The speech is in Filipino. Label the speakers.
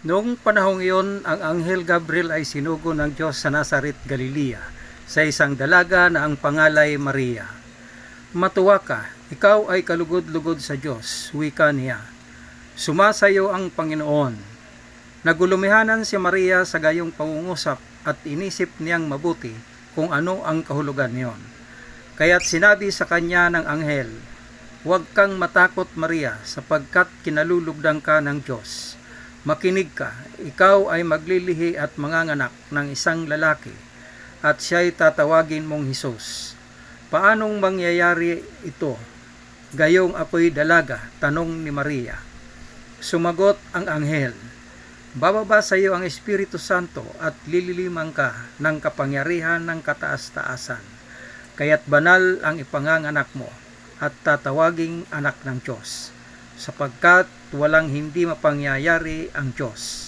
Speaker 1: Noong panahong iyon, ang Anghel Gabriel ay sinugo ng Diyos sa Nazaret, Galilea, sa isang dalaga na ang pangalay Maria. Matuwa ka, ikaw ay kalugod-lugod sa Diyos, wika niya. Sumasayo ang Panginoon. Nagulumihanan si Maria sa gayong pangungusap at inisip niyang mabuti kung ano ang kahulugan niyon. Kaya't sinabi sa kanya ng anghel, Huwag kang matakot Maria sapagkat kinalulugdan ka ng Diyos. Makinig ka, ikaw ay maglilihi at manganganak ng isang lalaki at siya'y tatawagin mong Hesus. Paanong mangyayari ito? Gayong ako'y dalaga, tanong ni Maria. Sumagot ang anghel, Bababa sa iyo ang Espiritu Santo at lililimang ka ng kapangyarihan ng kataas-taasan. Kaya't banal ang ipanganganak mo at tatawaging anak ng Diyos, sapagkat walang hindi mapangyayari ang Diyos.